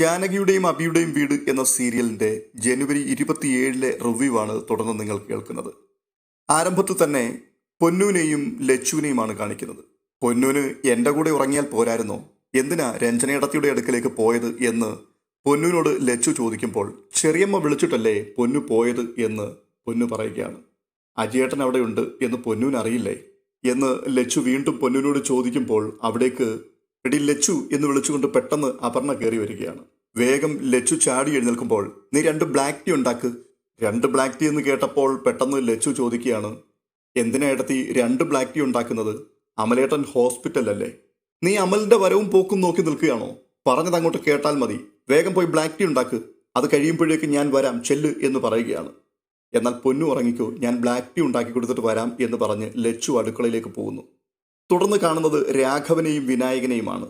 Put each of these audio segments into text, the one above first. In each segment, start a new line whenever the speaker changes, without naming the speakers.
ജാനകിയുടെയും അബിയുടെയും വീട് എന്ന സീരിയലിന്റെ ജനുവരി ഇരുപത്തിയേഴിലെ റിവ്യൂ ആണ് തുടർന്ന് നിങ്ങൾ കേൾക്കുന്നത്. ആരംഭത്തിൽ തന്നെ പൊന്നൂനെയും ലച്ചുവിനെയുമാണ് കാണിക്കുന്നത്. പൊന്നൂന് എന്റെ കൂടെ ഉറങ്ങിയാൽ പോരായിരുന്നോ? എന്തിനാ രഞ്ജനയിടത്തിയുടെ അടുക്കലേക്ക് പോയത് എന്ന് പൊന്നൂനോട് ലച്ചു ചോദിക്കുമ്പോൾ ചെറിയമ്മ വിളിച്ചിട്ടല്ലേ പൊന്നു പോയത്? എന്ന് പൊന്നു പറയുകയാണ്. അജിയേട്ടൻ അവിടെയുണ്ട് എന്ന് പൊന്നൂൻ അറിയില്ലേ? എന്ന് ലച്ചു വീണ്ടും പൊന്നൂനോട് ചോദിക്കുമ്പോൾ അവിടേക്ക് എടി ലച്ചു എന്ന് വിളിച്ചുകൊണ്ട് പെട്ടെന്ന് അപർണ കയറി വരികയാണ്. വേഗം ലച്ചു ചാടി എഴുന്നേൽക്കുമ്പോൾ നീ രണ്ട് ബ്ലാക്ക് ടീ ഉണ്ടാക്ക്. രണ്ട് ബ്ലാക്ക് ടീ എന്ന് കേട്ടപ്പോൾ പെട്ടെന്ന് ലച്ചു ചോദിക്കുകയാണ് എന്തിനാ ഇടത്തി രണ്ട് ബ്ലാക്ക് ടീ ഉണ്ടാക്കുന്നത്? അമലേട്ടൻ ഹോസ്പിറ്റലല്ലേ നീ അമലിന്റെ വരവും പോക്കും നോക്കി നിൽക്കുകയാണോ? പറഞ്ഞത് അങ്ങോട്ട് കേട്ടാൽ മതി. വേഗം പോയി ബ്ലാക്ക് ടീ ഉണ്ടാക്ക്. അത് കഴിയുമ്പോഴേക്ക് ഞാൻ വരാം ചെല്ല് എന്ന് പറയുകയാണ്. എന്നാൽ പൊന്നു ഉറങ്ങിക്കോ ഞാൻ ബ്ലാക്ക് ടീ ഉണ്ടാക്കി കൊടുത്തിട്ട് വരാം എന്ന് പറഞ്ഞ് ലച്ചു അടുക്കളയിലേക്ക് പോകുന്നു. തുടർന്ന് കാണുന്നത് രാഘവനെയും വിനായകനെയുമാണ്.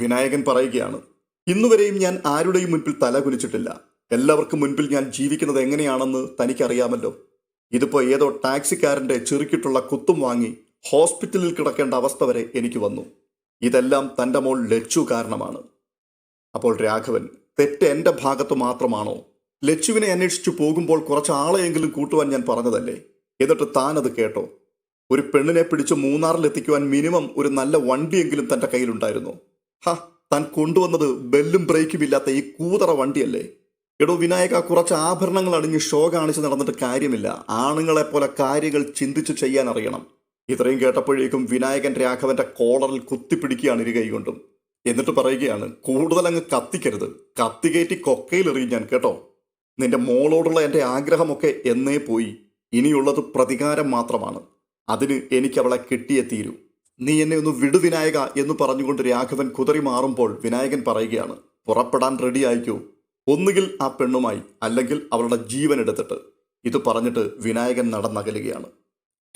വിനായകൻ പറയുകയാണ് ഇന്നുവരെയും ഞാൻ ആരുടെയും മുൻപിൽ തല കുനിച്ചിട്ടില്ല. എല്ലാവർക്കും മുൻപിൽ ഞാൻ ജീവിക്കുന്നത് എങ്ങനെയാണെന്ന് തനിക്കറിയാമല്ലോ. ഇതിപ്പോൾ ഏതോ ടാക്സിക്കാരന്റെ ചെറുക്കിട്ടുള്ള കുത്തും വാങ്ങി ഹോസ്പിറ്റലിൽ കിടക്കേണ്ട അവസ്ഥ വരെ എനിക്ക് വന്നു. ഇതെല്ലാം തന്റെ മോൾ ലച്ചു കാരണമാണ്. അപ്പോൾ രാഘവൻ തെറ്റ് എന്റെ ഭാഗത്ത് മാത്രമാണോ? ലച്ചുവിനെ അന്വേഷിച്ചു പോകുമ്പോൾ കുറച്ച് ആളെയെങ്കിലും കൂട്ടുവാൻ ഞാൻ പറഞ്ഞതല്ലേ? എന്നിട്ട് താൻ അത് കേട്ടോ. ഒരു പെണ്ണിനെ പിടിച്ച് മൂന്നാറിലെത്തിക്കുവാൻ മിനിമം ഒരു നല്ല വണ്ടിയെങ്കിലും തന്റെ കയ്യിലുണ്ടായിരുന്നു. ഹ താൻ കൊണ്ടുവന്നത് ബെല്ലും ബ്രേക്കും ഇല്ലാത്ത ഈ കൂതറ വണ്ടിയല്ലേ? എടോ വിനായക കുറച്ച് ആഭരണങ്ങൾ അണിഞ്ഞ് ഷോ കാണിച്ച് നടന്നിട്ട് കാര്യമില്ല. ആണുങ്ങളെ പോലെ കാര്യങ്ങൾ ചിന്തിച്ച് ചെയ്യാൻ അറിയണം. ഇത്രയും കേട്ടപ്പോഴേക്കും വിനായകൻ രാഘവന്റെ കോളറിൽ കുത്തിപ്പിടിക്കുകയാണ് ഇരു കൈകൊണ്ടും. എന്നിട്ട് പറയുകയാണ് കൂടുതൽ അങ്ങ് കത്തിക്കരുത് കത്തികയറ്റി കൊക്കയിലെറിയും ഞാൻ കേട്ടോ. നിന്റെ മോളോടുള്ള എന്റെ ആഗ്രഹമൊക്കെ എന്നേ പോയി. ഇനിയുള്ളത് പ്രതികാരം മാത്രമാണ്. അതിന് എനിക്ക് അവളെ കിട്ടിയേ തീരൂ. നീ എന്നെ ഒന്ന് വിടു വിനായക എന്ന് പറഞ്ഞുകൊണ്ട് രാഘവൻ കുതറി മാറുമ്പോൾ വിനായകൻ പറയുകയാണ് പുറപ്പെടാൻ റെഡി ആയിക്കോ? ഒന്നുകിൽ ആ പെണ്ണുമായി അല്ലെങ്കിൽ അവളുടെ ജീവൻ എടുത്തിട്ട്. ഇത് പറഞ്ഞിട്ട് വിനായകൻ നടന്നകലുകയാണ്.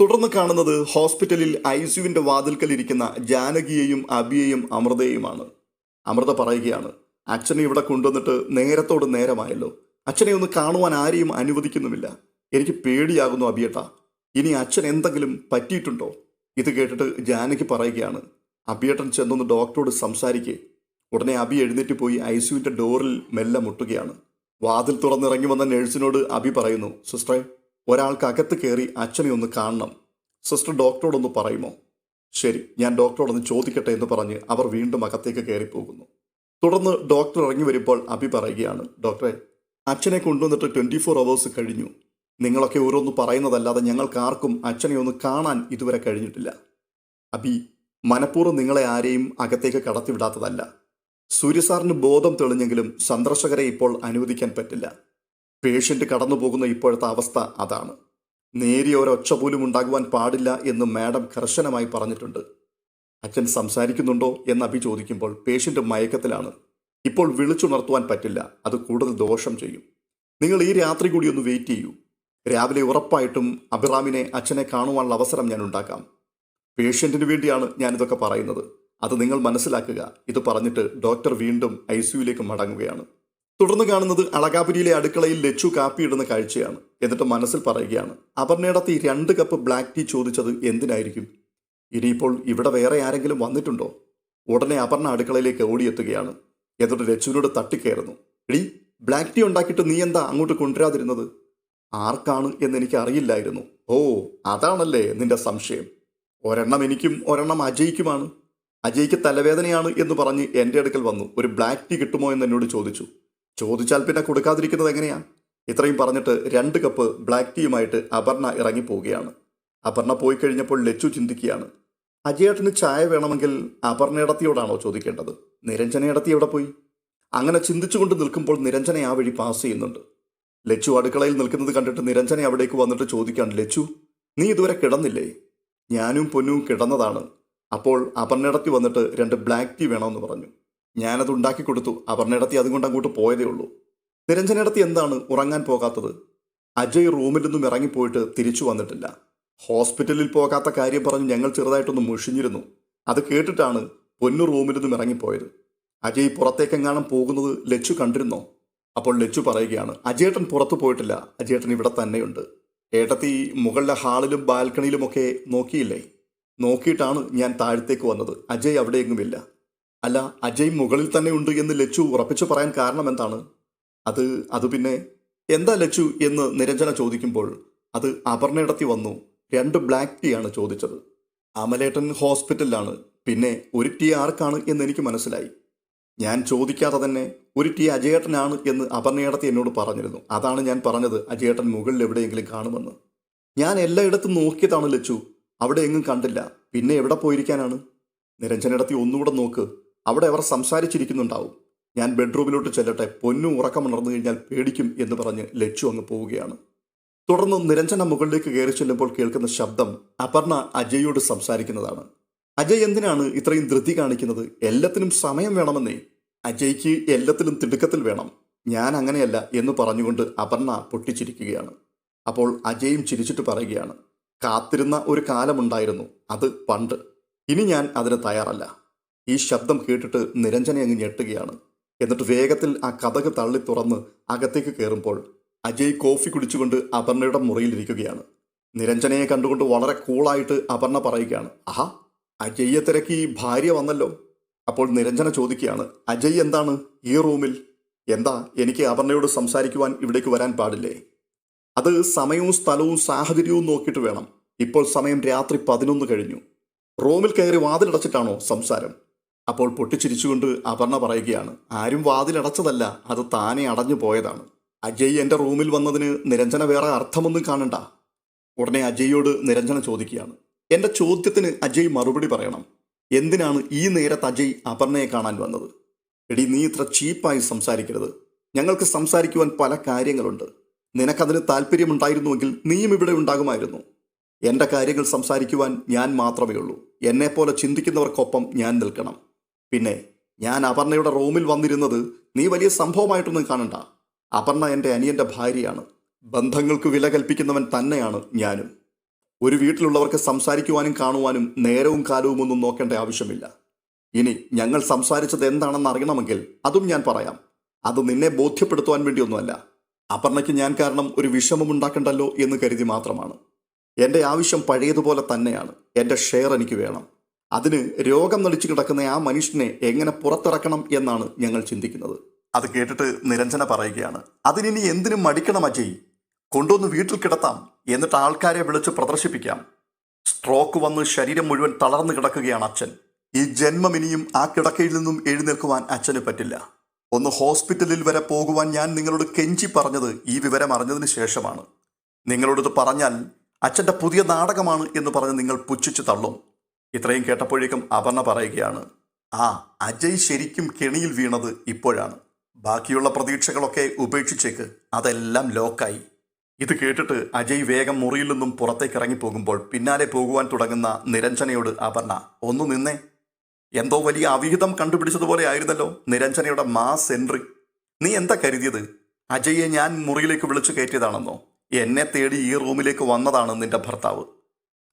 തുടർന്ന് കാണുന്നത് ഹോസ്പിറ്റലിൽ ഐ സിയുവിന്റെ വാതിൽക്കൽ ഇരിക്കുന്ന ജാനകിയെയും അബിയെയും അമൃതയെയുമാണ്. അമൃത പറയുകയാണ് അച്ഛനെ ഇവിടെ കൊണ്ടുവന്നിട്ട് നേരത്തോട് നേരമായല്ലോ. അച്ഛനെ ഒന്ന് കാണുവാൻ ആരെയും അനുവദിക്കുന്നുമില്ല. എനിക്ക് പേടിയാകുന്നു അബിയേട്ടാ. ഇനി അച്ഛൻ എന്തെങ്കിലും പറ്റിയിട്ടുണ്ടോ? ഇത് കേട്ടിട്ട് ജാനകി പറയുകയാണ് അബിയേട്ടൻ ചെന്നൊന്ന് ഡോക്ടറോട് സംസാരിക്കേ. ഉടനെ അബി എഴുന്നേറ്റ് പോയി ഐ സിയുവിന്റെ ഡോറിൽ മെല്ലെ മുട്ടുകയാണ്. വാതിൽ തുറന്നിറങ്ങി വന്ന നഴ്സിനോട് അബി പറയുന്നു സിസ്റ്ററെ ഒരാൾക്ക് അകത്ത് കയറി അച്ഛനെ ഒന്ന് കാണണം. സിസ്റ്റർ ഡോക്ടറോടൊന്ന് പറയുമോ? ശരി ഞാൻ ഡോക്ടറോടൊന്ന് ചോദിക്കട്ടെ എന്ന് പറഞ്ഞ് അവർ വീണ്ടും അകത്തേക്ക് കയറിപ്പോകുന്നു. തുടർന്ന് ഡോക്ടർ ഇറങ്ങി വരുമ്പോൾ അബി പറയുകയാണ് ഡോക്ടറെ അച്ഛനെ കൊണ്ടുവന്നിട്ട് ട്വന്റി ഫോർ അവേഴ്സ് കഴിഞ്ഞു. നിങ്ങളൊക്കെ ഓരോന്ന് പറയുന്നതല്ലാതെ ഞങ്ങൾക്ക് ആർക്കും അച്ഛനെ ഒന്ന് കാണാൻ ഇതുവരെ കഴിഞ്ഞിട്ടില്ല. അബി മനഃപൂർവം നിങ്ങളെ ആരെയും അകത്തേക്ക് കടത്തിവിടാത്തതല്ല. സൂര്യസാറിന് ബോധം തെളിഞ്ഞെങ്കിലും സന്ദർശകരെ ഇപ്പോൾ അനുവദിക്കാൻ പറ്റില്ല. പേഷ്യന്റ് കടന്നു പോകുന്ന ഇപ്പോഴത്തെ അവസ്ഥ അതാണ്. നേരിയ ഒരൊച്ച പോലും ഉണ്ടാകുവാൻ പാടില്ല എന്ന് മാഡം കർശനമായി പറഞ്ഞിട്ടുണ്ട്. അച്ഛൻ സംസാരിക്കുന്നുണ്ടോ എന്ന് അഭി ചോദിക്കുമ്പോൾ പേഷ്യന്റ് മയക്കത്തിലാണ്. ഇപ്പോൾ വിളിച്ചുണർത്തുവാൻ പറ്റില്ല. അത് കൂടുതൽ ദോഷം ചെയ്യും. നിങ്ങൾ ഈ രാത്രി കൂടി ഒന്ന് വെയിറ്റ് ചെയ്യൂ. രാവിലെ ഉറപ്പായിട്ടും അഭിറാമിനെ അച്ഛനെ കാണുവാനുള്ള അവസരം ഞാൻ ഉണ്ടാക്കാം. പേഷ്യന്റിന് വേണ്ടിയാണ് ഞാനിതൊക്കെ പറയുന്നത്. അത് നിങ്ങൾ മനസ്സിലാക്കുക. ഇത് പറഞ്ഞിട്ട് ഡോക്ടർ വീണ്ടും ഐ സിയുയിലേക്ക് മടങ്ങുകയാണ്. തുടർന്ന് കാണുന്നത് അളകാപുരിയിലെ അടുക്കളയിൽ ലച്ചു കാപ്പിയിടുന്ന കാഴ്ചയാണ്. എന്നിട്ട് മനസ്സിൽ പറയുകയാണ് അപർണയിടത്ത് ഈ രണ്ട് കപ്പ് ബ്ലാക്ക് ടീ ചോദിച്ചത് എന്തിനായിരിക്കും? ഇനിയിപ്പോൾ ഇവിടെ വേറെ ആരെങ്കിലും വന്നിട്ടുണ്ടോ? ഉടനെ അപർണ അടുക്കളയിലേക്ക് ഓടിയെത്തുകയാണ്. എന്നിട്ട് ലച്ചുവിനോട് തട്ടിക്കയറുന്നു എടി ബ്ലാക്ക് ടീ ഉണ്ടാക്കിയിട്ട് നീ എന്താ അങ്ങോട്ട് കൊണ്ടുവരാതിരുന്നത്? ആർക്കാണ് എന്ന് എനിക്ക് അറിയില്ലായിരുന്നു ഓ അതാണല്ലേ നിന്റെ സംശയം. ഒരെണ്ണം എനിക്കും ഒരെണ്ണം അജയ്ക്കുമാണ്. അജയ്ക്ക് തലവേദനയാണ് എന്ന് പറഞ്ഞ് എന്റെ അടുക്കൽ വന്നു. ഒരു ബ്ലാക്ക് ടീ കിട്ടുമോ എന്ന് എന്നോട് ചോദിച്ചു. ചോദിച്ചാൽ പിന്നെ കൊടുക്കാതിരിക്കുന്നത് എങ്ങനെയാ? ഇത്രയും പറഞ്ഞിട്ട് രണ്ട് കപ്പ് ബ്ലാക്ക് ടീയുമായിട്ട് അപർണ ഇറങ്ങിപ്പോവുകയാണ്. അപർണ പോയി കഴിഞ്ഞപ്പോൾ ലച്ചു ചിന്തിക്കുകയാണ്. അജയേട്ടന് ചായ വേണമെങ്കിൽ അപർണയിടത്തിയോടാണോ ചോദിക്കേണ്ടത്? നിരഞ്ജനയിടത്തി എവിടെ പോയി? അങ്ങനെ ചിന്തിച്ചുകൊണ്ട് നിൽക്കുമ്പോൾ നിരഞ്ജന ആ വഴി പാസ് ചെയ്യുന്നുണ്ട്. ലച്ചു അടുക്കളയിൽ നിൽക്കുന്നത് കണ്ടിട്ട് നിരഞ്ജനെ അവിടേക്ക് വന്നിട്ട് ചോദിക്കാണ് ലച്ചു നീ ഇതുവരെ കിടന്നില്ലേ? ഞാനും പൊന്നും കിടന്നതാണ്. അപ്പോൾ അപർണയിടത്തി വന്നിട്ട് രണ്ട് ബ്ലാക്ക് ടീ വേണമെന്ന് പറഞ്ഞു. ഞാനത് ഉണ്ടാക്കി കൊടുത്തു. അപർണയിടത്തി അതുകൊണ്ട് അങ്ങോട്ട് പോയതേ ഉള്ളൂ. നിരഞ്ജനയിടത്തി എന്താണ് ഉറങ്ങാൻ പോകാത്തത്? അജയ് റൂമിൽ നിന്നും ഇറങ്ങിപ്പോയിട്ട് തിരിച്ചു വന്നിട്ടില്ല. ഹോസ്പിറ്റലിൽ പോകാത്ത കാര്യം പറഞ്ഞ് ഞങ്ങൾ ചെറുതായിട്ടൊന്ന് മുഷിഞ്ഞിരുന്നു. അത് കേട്ടിട്ടാണ് പൊന്നു റൂമിൽ നിന്നും ഇറങ്ങിപ്പോയത്. അജയ് പുറത്തേക്കെങ്ങാനും പോകുന്നത് ലച്ചു കണ്ടിരുന്നോ? അപ്പോൾ ലച്ചു പറയുകയാണ് അജേട്ടൻ പുറത്തു പോയിട്ടില്ല. അജേട്ടൻ ഇവിടെ തന്നെയുണ്ട്. ഏട്ടത്തി മുകളിലെ ഹാളിലും ബാൽക്കണിയിലുമൊക്കെ നോക്കിയില്ലേ? നോക്കിയിട്ടാണ് ഞാൻ താഴത്തേക്ക് വന്നത്. അജയ് അവിടെയെങ്ങുമില്ല. അല്ല അജയ് മുകളിൽ തന്നെ ഉണ്ട് എന്ന് ലച്ചു ഉറപ്പിച്ചു പറയാൻ കാരണം എന്താണ്? അത് അത് പിന്നെ എന്താ ലച്ചു എന്ന് നിരഞ്ജന ചോദിക്കുമ്പോൾ അത് അപർണയിടത്തി വന്നു. രണ്ട് ബ്ലാക്ക് ടീ ആണ് ചോദിച്ചത്. അമലേട്ടൻ ഹോസ്പിറ്റലിലാണ്. പിന്നെ ഒരു ടീ ആർക്കാണ് എന്ന് എനിക്ക് മനസ്സിലായി. ഞാൻ ചോദിക്കാതെ തന്നെ ഒരു ടീ അജയേട്ടനാണ് എന്ന് അപർണയേടത്തി എന്നോട് പറഞ്ഞിരുന്നു. അതാണ് ഞാൻ പറഞ്ഞത് അജയേട്ടൻ മുകളിൽ എവിടെയെങ്കിലും കാണുമെന്ന്. ഞാൻ എല്ലായിടത്തും നോക്കിയതാണ് ലച്ചു. അവിടെ എങ്ങും കണ്ടില്ല. പിന്നെ എവിടെ പോയിരിക്കാനാണ്? നിരഞ്ജനിടത്തി ഒന്നുകൂടെ നോക്ക്. അവിടെ അവർ സംസാരിച്ചിരിക്കുന്നുണ്ടാവും. ഞാൻ ബെഡ്റൂമിലോട്ട് ചെല്ലട്ടെ. പൊന്നു ഉറക്കമുണർന്നു കഴിഞ്ഞാൽ പേടിക്കും എന്ന് പറഞ്ഞ് ലച്ചു അങ്ങ് പോവുകയാണ്. തുടർന്ന് നിരഞ്ജന മുകളിലേക്ക് കയറി ചെല്ലുമ്പോൾ കേൾക്കുന്ന ശബ്ദം അപർണ അജയോട് സംസാരിക്കുന്നതാണ്. അജയ് എന്തിനാണ് ഇത്രയും ധൃതി കാണിക്കുന്നത്? എല്ലാത്തിനും സമയം വേണമെന്നേ. അജയ്ക്ക് എല്ലാത്തിലും തിടുക്കത്തിൽ വേണം. ഞാൻ അങ്ങനെയല്ല എന്ന് പറഞ്ഞുകൊണ്ട് അപർണ പൊട്ടിച്ചിരിക്കുകയാണ്. അപ്പോൾ അജയും ചിരിച്ചിട്ട് പറയുകയാണ് കാത്തിരുന്ന ഒരു കാലമുണ്ടായിരുന്നു അത് പണ്ട്. ഇനി ഞാൻ അതിന് തയ്യാറല്ല. ഈ ശബ്ദം കേട്ടിട്ട് നിരഞ്ജനെ അങ്ങ് ഞെട്ടുകയാണ്. എന്നിട്ട് വേഗത്തിൽ ആ കഥക് തള്ളി തുറന്ന് അകത്തേക്ക് കയറുമ്പോൾ അജയ് കോഫി കുടിച്ചുകൊണ്ട് അപർണയുടെ മുറിയിലിരിക്കുകയാണ്. നിരഞ്ജനയെ കണ്ടുകൊണ്ട് വളരെ കൂളായിട്ട് അപർണ പറയുകയാണ് ആഹാ അജയ്യെ തിരക്കി ഭാര്യ വന്നല്ലോ. അപ്പോൾ നിരഞ്ജന ചോദിക്കുകയാണ് അജയ് എന്താണ്? ഈ റൂമിൽ എന്താ? എനിക്ക് അപർണയോട് സംസാരിക്കുവാൻ ഇവിടേക്ക് വരാൻ പാടില്ലേ? അത് സമയവും സ്ഥലവും സാഹചര്യവും നോക്കിയിട്ട് വേണം. ഇപ്പോൾ സമയം രാത്രി പതിനൊന്ന് കഴിഞ്ഞു. റൂമിൽ കയറി വാതിലടച്ചിട്ടാണോ സംസാരം? അപ്പോൾ പൊട്ടിച്ചിരിച്ചുകൊണ്ട് അപർണ പറയുകയാണ് ആരും വാതിലടച്ചതല്ല അത് താനെ അടഞ്ഞു പോയതാണ്. അജയ് എന്റെ റൂമിൽ വന്നതിന് നിരഞ്ജന വേറെ അർത്ഥമൊന്നും കാണണ്ട. ഉടനെ അജയ്യോട് നിരഞ്ജന ചോദിക്കുകയാണ് എന്റെ ചോദ്യത്തിന് അജയ് മറുപടി പറയണം. എന്തിനാണ് ഈ നേരത്ത് അജയ് അപർണയെ കാണാൻ വന്നത്? എടി നീ ഇത്ര ചീപ്പായി സംസാരിക്കരുത്. ഞങ്ങൾക്ക് സംസാരിക്കുവാൻ പല കാര്യങ്ങളുണ്ട്. നിനക്കതിന് താല്പര്യമുണ്ടായിരുന്നുവെങ്കിൽ നീയും ഇവിടെ ഉണ്ടാകുമായിരുന്നു. എന്റെ കാര്യങ്ങൾ സംസാരിക്കുവാൻ ഞാൻ മാത്രമേ ഉള്ളൂ. എന്നെപ്പോലെ ചിന്തിക്കുന്നവർക്കൊപ്പം ഞാൻ നിൽക്കണം. പിന്നെ ഞാൻ അപർണയുടെ റൂമിൽ വന്നിരുന്നത് നീ വലിയ സംഭവമായിട്ടൊന്നും കാണണ്ട. അപർണ എന്റെ അനിയന്റെ ഭാര്യയാണ്. ബന്ധങ്ങൾക്ക് വില കൽപ്പിക്കുന്നവൻ തന്നെയാണ് ഞാനും. ഒരു വീട്ടിലുള്ളവർക്ക് സംസാരിക്കുവാനും കാണുവാനും നേരവും കാലവും ഒന്നും നോക്കേണ്ട ആവശ്യമില്ല. ഇനി ഞങ്ങൾ സംസാരിച്ചത് എന്താണെന്ന് അറിയണമെങ്കിൽ അതും ഞാൻ പറയാം. അത് നിന്നെ ബോധ്യപ്പെടുത്തുവാൻ വേണ്ടിയൊന്നുമല്ല. അപർണയ്ക്ക് ഞാൻ കാരണം ഒരു വിഷമം ഉണ്ടാക്കണ്ടല്ലോ എന്ന് കരുതി മാത്രമാണ്. എന്റെ ആവശ്യം പഴയതുപോലെ തന്നെയാണ്. എന്റെ ഷെയർ എനിക്ക് വേണം. അതിന് രോഗം നടിച്ചു കിടക്കുന്ന ആ മനുഷ്യനെ എങ്ങനെ പുറത്തിറക്കണം എന്നാണ് ഞങ്ങൾ ചിന്തിക്കുന്നത്. അത് കേട്ടിട്ട് നിരഞ്ജന പറയുകയാണ്. അതിനി എന്തിനും മടിക്കണം അജയ്. കൊണ്ടുവന്ന് വീട്ടിൽ കിടത്താം എന്നിട്ട് ആൾക്കാരെ വിളിച്ച് പ്രദർശിപ്പിക്കാം. സ്ട്രോക്ക് വന്ന് ശരീരം മുഴുവൻ തളർന്നു കിടക്കുകയാണ് അച്ഛൻ. ഈ ജന്മം ഇനിയും ആ കിടക്കയിൽ നിന്നും എഴുന്നേൽക്കുവാൻ അച്ഛന് പറ്റില്ല. ഒന്ന് ഹോസ്പിറ്റലിൽ വരെ പോകുവാൻ ഞാൻ നിങ്ങളോട് കെഞ്ചി പറഞ്ഞത് ഈ വിവരം അറിഞ്ഞതിന് ശേഷമാണ്. നിങ്ങളോടത് പറഞ്ഞാൽ അച്ഛന്റെ പുതിയ നാടകമാണ് എന്ന് പറഞ്ഞ് നിങ്ങൾ പുച്ഛിച്ച് തള്ളും. ഇത്രയും കേട്ടപ്പോഴേക്കും അപർണ പറയുകയാണ് ആ അജയ് ശരിക്കും കെണിയിൽ വീണത് ഇപ്പോഴാണ്. ബാക്കിയുള്ള പ്രതീക്ഷകളൊക്കെ ഉപേക്ഷിച്ചേക്ക്. അതെല്ലാം ലോക്കായി. ഇത് കേട്ടിട്ട് അജയ് വേഗം മുറിയിൽ നിന്നും പുറത്തേക്ക് ഇറങ്ങിപ്പോകുമ്പോൾ പിന്നാലെ പോകുവാൻ തുടങ്ങുന്ന നിരഞ്ജനയോട് അപർണ ഒന്ന് നിന്നേ. എന്തോ വലിയ അവിഹിതം കണ്ടുപിടിച്ചതുപോലെ ആയിരുന്നല്ലോ നിരഞ്ജനയുടെ മാസ് എൻട്രി. നീ എന്താ കരുതിയത്? അജയെ ഞാൻ മുറിയിലേക്ക് വിളിച്ചു കയറ്റിയതാണെന്നോ? എന്നെ തേടി ഈ റൂമിലേക്ക് വന്നതാണ് നിന്റെ ഭർത്താവ്.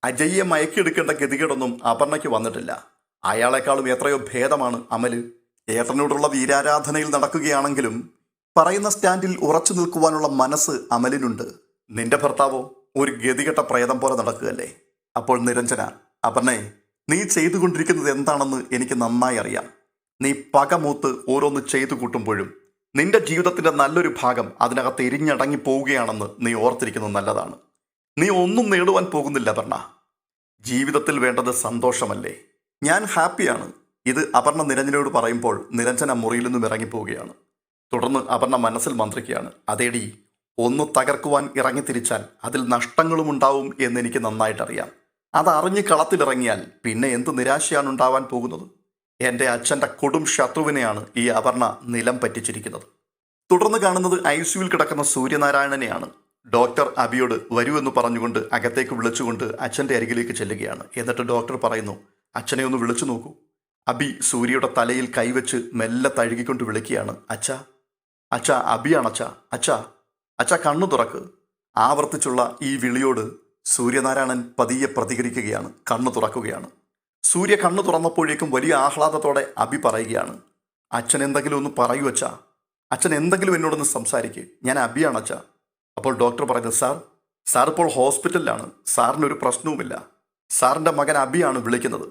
അജയ്യെ മയക്കിയെടുക്കേണ്ട ഗതികേടൊന്നും അപർണയ്ക്ക് വന്നിട്ടില്ല. അയാളെക്കാളും എത്രയോ ഭേദമാണ് അമൽ. ഏട്ടനോടുള്ള വീരാരാധനയിൽ നടക്കുകയാണെങ്കിലും പറയുന്ന സ്റ്റാൻഡിൽ ഉറച്ചു നിൽക്കുവാനുള്ള മനസ്സ് അമലിനുണ്ട്. നിന്റെ ഭർത്താവോ ഒരു ഗതികെട്ട പ്രേതം പോലെ നടക്കുകയല്ലേ? അപ്പോൾ നിരഞ്ജന അപർണേ നീ ചെയ്തുകൊണ്ടിരിക്കുന്നത് എന്താണെന്ന് എനിക്ക് നന്നായി അറിയാം. നീ പകമൂത്ത് ഓരോന്ന് ചെയ്തു കൂട്ടുമ്പോഴും നിന്റെ ജീവിതത്തിന്റെ നല്ലൊരു ഭാഗം അതിനകത്ത് എരിഞ്ഞടങ്ങി പോവുകയാണെന്ന് നീ ഓർത്തിരിക്കുന്നത് നല്ലതാണ്. നീ ഒന്നും നേടുവാൻ പോകുന്നില്ല അപർണ. ജീവിതത്തിൽ വേണ്ടത് സന്തോഷമല്ലേ? ഞാൻ ഹാപ്പിയാണ്. ഇത് അപർണ നിരഞ്ജനയോട് പറയുമ്പോൾ നിരഞ്ജന മുറിയിൽ നിന്നും ഇറങ്ങിപ്പോവുകയാണ്. തുടർന്ന് അപർണ മനസ്സിൽ മന്ത്രിക്കുകയാണ്. അതേടി ഒന്ന് തകർക്കുവാൻ ഇറങ്ങി തിരിച്ചാൽ അതിൽ നഷ്ടങ്ങളും ഉണ്ടാവും എന്ന് എനിക്ക് നന്നായിട്ടറിയാം. അതറിഞ്ഞ് കളത്തിലിറങ്ങിയാൽ പിന്നെ എന്ത് നിരാശയാണ് ഉണ്ടാവാൻ പോകുന്നത്? എന്റെ അച്ഛന്റെ കൊടും ശത്രുവിനെയാണ് ഈ അപർണ നിലം പറ്റിച്ചിരിക്കുന്നത്. തുടർന്ന് കാണുന്നത് ഐ സിയുവിൽ കിടക്കുന്ന സൂര്യനാരായണനെയാണ്. ഡോക്ടർ അബിയോട് വരൂ എന്ന് പറഞ്ഞുകൊണ്ട് അകത്തേക്ക് വിളിച്ചുകൊണ്ട് അച്ഛന്റെ അരികിലേക്ക് ചെല്ലുകയാണ്. എന്നിട്ട് ഡോക്ടർ പറയുന്നു അച്ഛനെ ഒന്ന് വിളിച്ചു നോക്കൂ. അബി സൂര്യയുടെ തലയിൽ കൈവച്ച് മെല്ലെ തഴുകിക്കൊണ്ട് വിളിക്കുകയാണ്. അച്ഛ അച്ഛ അബിയാണച്ച അച്ഛ. അച്ഛ കണ്ണു തുറക്ക്. ആവർത്തിച്ചുള്ള ഈ വിളിയോട് സൂര്യനാരായണൻ പതിയെ പ്രതികരിക്കുകയാണ് കണ്ണു തുറക്കുകയാണ്. സൂര്യ കണ്ണു തുറന്നപ്പോഴേക്കും വലിയ ആഹ്ലാദത്തോടെ അബി പറയുകയാണ് അച്ഛൻ എന്തെങ്കിലും ഒന്ന് പറയൂ അച്ഛാ. അച്ഛൻ എന്തെങ്കിലും എന്നോടൊന്ന് സംസാരിക്കുക ഞാൻ അബിയാണ് അച്ഛ. അപ്പോൾ ഡോക്ടർ പറഞ്ഞു സാർ സാർ ഇപ്പോൾ ഹോസ്പിറ്റലിലാണ്. സാറിനൊരു പ്രശ്നവുമില്ല. സാറിന്റെ മകൻ അബിയാണ് വിളിക്കുന്നത്.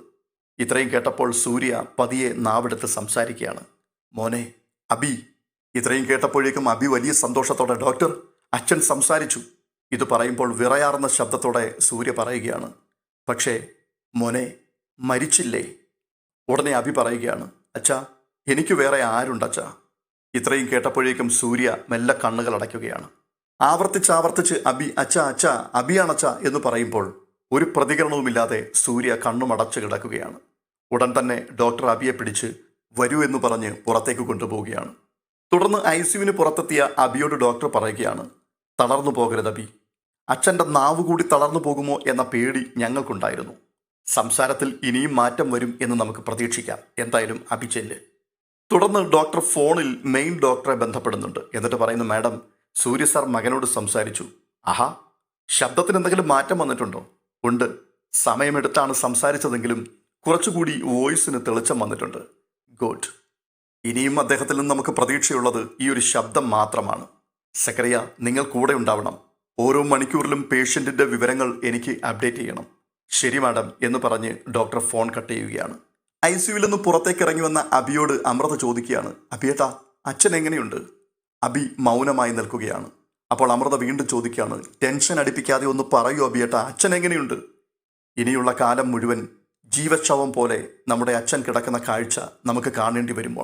ഇത്രയും കേട്ടപ്പോൾ സൂര്യ പതിയെ നാവെടുത്ത് സംസാരിക്കുകയാണ് മോനെ അബി ഇത്രയും കേട്ടപ്പോഴേക്കും അബി വലിയ സന്തോഷത്തോടെ ഡോക്ടർ അച്ഛൻ സംസാരിച്ചു. ഇത് പറയുമ്പോൾ വിറയാർന്ന ശബ്ദത്തോടെ സൂര്യ പറയുകയാണ്. പക്ഷേ മോനെ മരിച്ചില്ലേ? ഉടനെ അബി പറയുകയാണ്. അച്ഛാ എനിക്ക് വേറെ ആരുണ്ട് അച്ഛാ? ഇത്രയും കേട്ടപ്പോഴേക്കും സൂര്യ മെല്ലെ കണ്ണുകൾ അടയ്ക്കുകയാണ്. ആവർത്തിച്ചാവർത്തിച്ച് ആവർത്തിച്ച് അബി അച്ഛ അച്ഛ അബിയാണച്ച എന്ന് പറയുമ്പോൾ ഒരു പ്രതികരണവുമില്ലാതെ സൂര്യ കണ്ണുമടച്ച് കിടക്കുകയാണ്. ഉടൻ തന്നെ ഡോക്ടർ അബിയെ പിടിച്ച് വരൂ എന്ന് പറഞ്ഞ് പുറത്തേക്ക് കൊണ്ടുപോവുകയാണ്. തുടർന്ന് ഐ സിയുവിന് പുറത്തെത്തിയ അബിയോട് ഡോക്ടർ പറയുകയാണ് തളർന്നു പോകരുത് അബി. അച്ഛന്റെ നാവ് കൂടി തളർന്നു പോകുമോ എന്ന പേടി ഞങ്ങൾക്കുണ്ടായിരുന്നു. സംസാരത്തിൽ ഇനിയും മാറ്റം വരും എന്ന് നമുക്ക് പ്രതീക്ഷിക്കാം. എന്തായാലും അഭിചെല്ല് തുടർന്ന് ഡോക്ടർ ഫോണിൽ മെയിൻ ഡോക്ടറെ ബന്ധപ്പെടുന്നുണ്ട്. എന്നിട്ട് പറയുന്നു മാഡം സൂര്യ സാർ മകനോട് സംസാരിച്ചു. ആഹാ ശബ്ദത്തിന് എന്തെങ്കിലും മാറ്റം വന്നിട്ടുണ്ടോ? ഉണ്ട്. സമയമെടുത്താണ് സംസാരിച്ചതെങ്കിലും കുറച്ചുകൂടി വോയിസിന് തെളിച്ചം വന്നിട്ടുണ്ട്. ഗുഡ്. ഇനിയും അദ്ദേഹത്തിൽ നിന്ന് നമുക്ക് പ്രതീക്ഷയുള്ളത് ഈ ഒരു ശബ്ദം മാത്രമാണ്. സക്കറിയ നിങ്ങൾ കൂടെ ഉണ്ടാവണം. ഓരോ മണിക്കൂറിലും പേഷ്യന്റിന്റെ വിവരങ്ങൾ എനിക്ക് അപ്ഡേറ്റ് ചെയ്യണം. ശരി മാഡം എന്ന് പറഞ്ഞ് ഡോക്ടർ ഫോൺ കട്ട് ചെയ്യുകയാണ്. ഐ സിയുവിൽ നിന്ന് പുറത്തേക്ക് ഇറങ്ങി വന്ന അബിയോട് അമൃത ചോദിക്കുകയാണ്. അബിയേട്ടാ അച്ഛൻ എങ്ങനെയുണ്ട്? അബി മൗനമായി നിൽക്കുകയാണ്. അപ്പോൾ അമൃത വീണ്ടും ചോദിക്കുകയാണ്. ടെൻഷൻ അടിപ്പിക്കാതെ ഒന്ന് പറയൂ അബിയേട്ടാ അച്ഛൻ എങ്ങനെയുണ്ട്? ഇനിയുള്ള കാലം മുഴുവൻ ജീവശവം പോലെ നമ്മുടെ അച്ഛൻ കിടക്കുന്ന കാഴ്ച നമുക്ക് കാണേണ്ടി വരും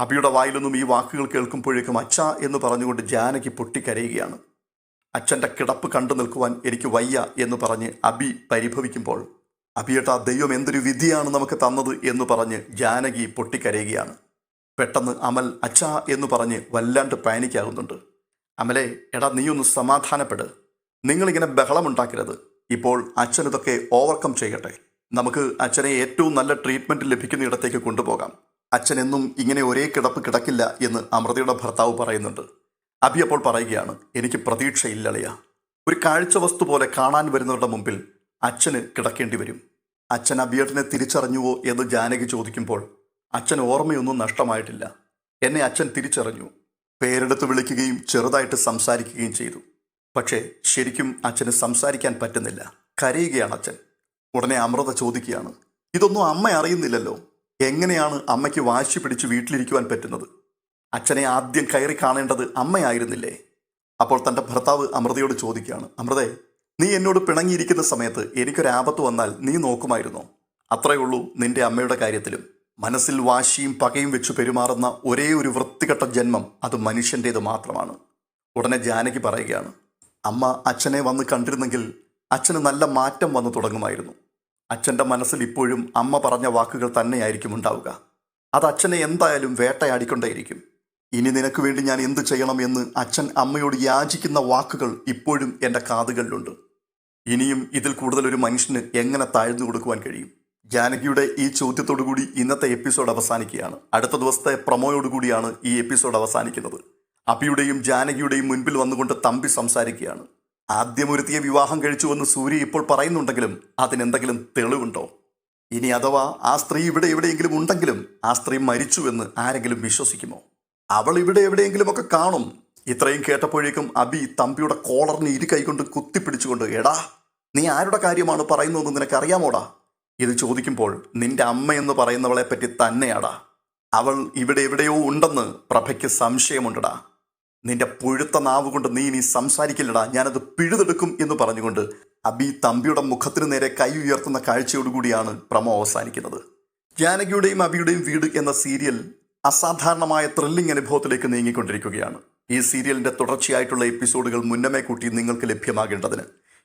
മോളെ വായിൽ നിന്നും ഈ വാക്കുകൾ കേൾക്കുമ്പോഴേക്കും അച്ഛ എന്ന് പറഞ്ഞുകൊണ്ട് ജാനകി പൊട്ടിക്കരയുകയാണ്. അച്ഛന്റെ കിടപ്പ് കണ്ടു നിൽക്കുവാൻ എനിക്ക് വയ്യ എന്ന് പറഞ്ഞ് അബി പരിഭവിക്കുമ്പോൾ അബിയേട്ട ദൈവം എന്തൊരു വിധിയാണ് നമുക്ക് തന്നത്? എന്ന് പറഞ്ഞ് ജാനകി പൊട്ടിക്കരയുകയാണ്. പെട്ടെന്ന് അമൽ അച്ഛ എന്ന് പറഞ്ഞ് വല്ലാണ്ട് പാനിക്കാകുന്നുണ്ട്. അമലെ എടാ നീ ഒന്ന് സമാധാനപ്പെട്. നിങ്ങളിങ്ങനെ ബഹളമുണ്ടാക്കരുത്. ഇപ്പോൾ അച്ഛൻ ഇതൊക്കെ ഓവർകം ചെയ്യട്ടെ. നമുക്ക് അച്ഛനെ ഏറ്റവും നല്ല ട്രീറ്റ്മെന്റ് ലഭിക്കുന്ന ഇടത്തേക്ക് കൊണ്ടുപോകാം. അച്ഛൻ എന്നും ഇങ്ങനെ ഒരേ കിടപ്പ് കിടക്കില്ല എന്ന് അമൃതയുടെ ഭർത്താവ് പറയുന്നുണ്ട്. അബി അപ്പോൾ പറയുകയാണ് എനിക്ക് പ്രതീക്ഷയില്ലളിയ ഒരു കാഴ്ച വസ്തു പോലെ കാണാൻ വരുന്നവരുടെ മുമ്പിൽ അച്ഛന് കിടക്കേണ്ടി വരും. അച്ഛൻ അബിയേട്ടനെ തിരിച്ചറിഞ്ഞുവോ എന്ന് ജാനകി ചോദിക്കുമ്പോൾ അച്ഛൻ ഓർമ്മയൊന്നും നഷ്ടമായിട്ടില്ല. എന്നെ അച്ഛൻ തിരിച്ചറിഞ്ഞു. പേരെടുത്ത് വിളിക്കുകയും ചെറുതായിട്ട് സംസാരിക്കുകയും ചെയ്തു. പക്ഷേ ശരിക്കും അച്ഛന് സംസാരിക്കാൻ പറ്റുന്നില്ല. കരയുകയാണ് അച്ഛൻ. ഉടനെ അമൃത ചോദിക്കുകയാണ് ഇതൊന്നും അമ്മ അറിയുന്നില്ലല്ലോ. എങ്ങനെയാണ് അമ്മയ്ക്ക് വാശി പിടിച്ച് വീട്ടിലിരിക്കുവാൻ പറ്റുന്നത്? അച്ഛനെ ആദ്യം കയറി കാണേണ്ടത് അമ്മയായിരുന്നില്ലേ? അപ്പോൾ തന്റെ ഭർത്താവ് അമൃതയോട് ചോദിക്കുകയാണ്. അമൃതേ നീ എന്നോട് പിണങ്ങിയിരിക്കുന്ന സമയത്ത് എനിക്കൊരാപത്ത് വന്നാൽ നീ നോക്കുമായിരുന്നോ? അത്രയേ ഉള്ളൂ നിന്റെ അമ്മയുടെ കാര്യത്തിലും. മനസ്സിൽ വാശിയും പകയും വെച്ച് പെരുമാറുന്ന ഒരേ ഒരു വൃത്തികെട്ട ജന്മം അത് മനുഷ്യന്റേത് മാത്രമാണ്. ഉടനെ ജാനകി പറയുകയാണ്. അമ്മ അച്ഛനെ വന്ന് കണ്ടിരുന്നെങ്കിൽ അച്ഛന് നല്ല മാറ്റം വന്നു തുടങ്ങുമായിരുന്നു. അച്ഛന്റെ മനസ്സിൽ ഇപ്പോഴും അമ്മ പറഞ്ഞ വാക്കുകൾ തന്നെയായിരിക്കും ഉണ്ടാവുക. അത് അച്ഛനെ എന്തായാലും വേട്ടയാടിക്കൊണ്ടേയിരിക്കും. ഇനി നിനക്ക് വേണ്ടി ഞാൻ എന്ത് ചെയ്യണം എന്ന് അച്ഛൻ അമ്മയോട് യാചിക്കുന്ന വാക്കുകൾ ഇപ്പോഴും എന്റെ കാതുകളിലുണ്ട്. ഇനിയും ഇതിൽ കൂടുതൽ ഒരു മനുഷ്യന് എങ്ങനെ താഴ്ന്നു കൊടുക്കുവാൻ കഴിയും? ജാനകിയുടെ ഈ ചോദ്യത്തോടുകൂടി ഇന്നത്തെ എപ്പിസോഡ് അവസാനിക്കുകയാണ്. അടുത്ത ദിവസത്തെ പ്രൊമോയോടുകൂടിയാണ് ഈ എപ്പിസോഡ് അവസാനിക്കുന്നത്. അപ്പിയുടെയും ജാനകിയുടെയും മുൻപിൽ വന്നുകൊണ്ട് തമ്പി സംസാരിക്കുകയാണ്. ആദ്യം ഒരുത്തിയെ വിവാഹം കഴിച്ചുവെന്ന് സൂര്യ ഇപ്പോൾ പറയുന്നുണ്ടെങ്കിലും അതിനെന്തെങ്കിലും തെളിവുണ്ടോ? ഇനി അഥവാ ആ സ്ത്രീ ഇവിടെ എവിടെയെങ്കിലും ഉണ്ടെങ്കിലും ആ സ്ത്രീ മരിച്ചുവെന്ന് ആരെങ്കിലും വിശ്വസിക്കുമോ? അവൾ ഇവിടെ എവിടെയെങ്കിലും ഒക്കെ കാണും. ഇത്രയും കേട്ടപ്പോഴേക്കും അബി തമ്പിയുടെ കോളറിന് ഇരു കൈകൊണ്ട് കുത്തിപ്പിടിച്ചുകൊണ്ട് എടാ നീ ആരുടെ കാര്യമാണ് പറയുന്നതെന്ന് നിനക്കറിയാമോടാ? ഇത് ചോദിക്കുമ്പോൾ നിന്റെ അമ്മയെന്ന് എന്ന് പറയുന്നവളെ പറ്റി തന്നെയാടാ. അവൾ ഇവിടെ എവിടെയോ ഉണ്ടെന്ന് പ്രഭയ്ക്ക് സംശയമുണ്ടടാ. നിന്റെ പുഴുത്ത നാവ് കൊണ്ട് നീ ഇനി സംസാരിക്കില്ലടാ. ഞാനത് പിഴുതെടുക്കും എന്ന് പറഞ്ഞുകൊണ്ട് അബി തമ്പിയുടെ മുഖത്തിന് നേരെ കൈ ഉയർത്തുന്ന കാഴ്ചയോടുകൂടിയാണ് പ്രമോ അവസാനിക്കുന്നത്. ജാനകിയുടെയും അബിയുടെയും വീട് എന്ന സീരിയൽ അസാധാരണമായ ത്രില്ലിംഗ് അനുഭവത്തിലേക്ക് നീങ്ങിക്കൊണ്ടിരിക്കുകയാണ്. ഈ സീരിയലിന്റെ തുടർച്ചയായിട്ടുള്ള എപ്പിസോഡുകൾ മുന്നമേ കൂട്ടി നിങ്ങൾക്ക് ലഭ്യമാകേണ്ടതിന്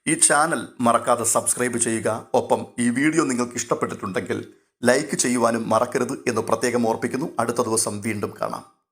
ഈ ചാനൽ മറക്കാതെ സബ്സ്ക്രൈബ് ചെയ്യുക. ഒപ്പം ഈ വീഡിയോ നിങ്ങൾക്ക് ഇഷ്ടപ്പെട്ടിട്ടുണ്ടെങ്കിൽ ലൈക്ക് ചെയ്യുവാനും മറക്കരുത് എന്ന് പ്രത്യേകം ഓർപ്പിക്കുന്നു. അടുത്ത ദിവസം വീണ്ടും കാണാം.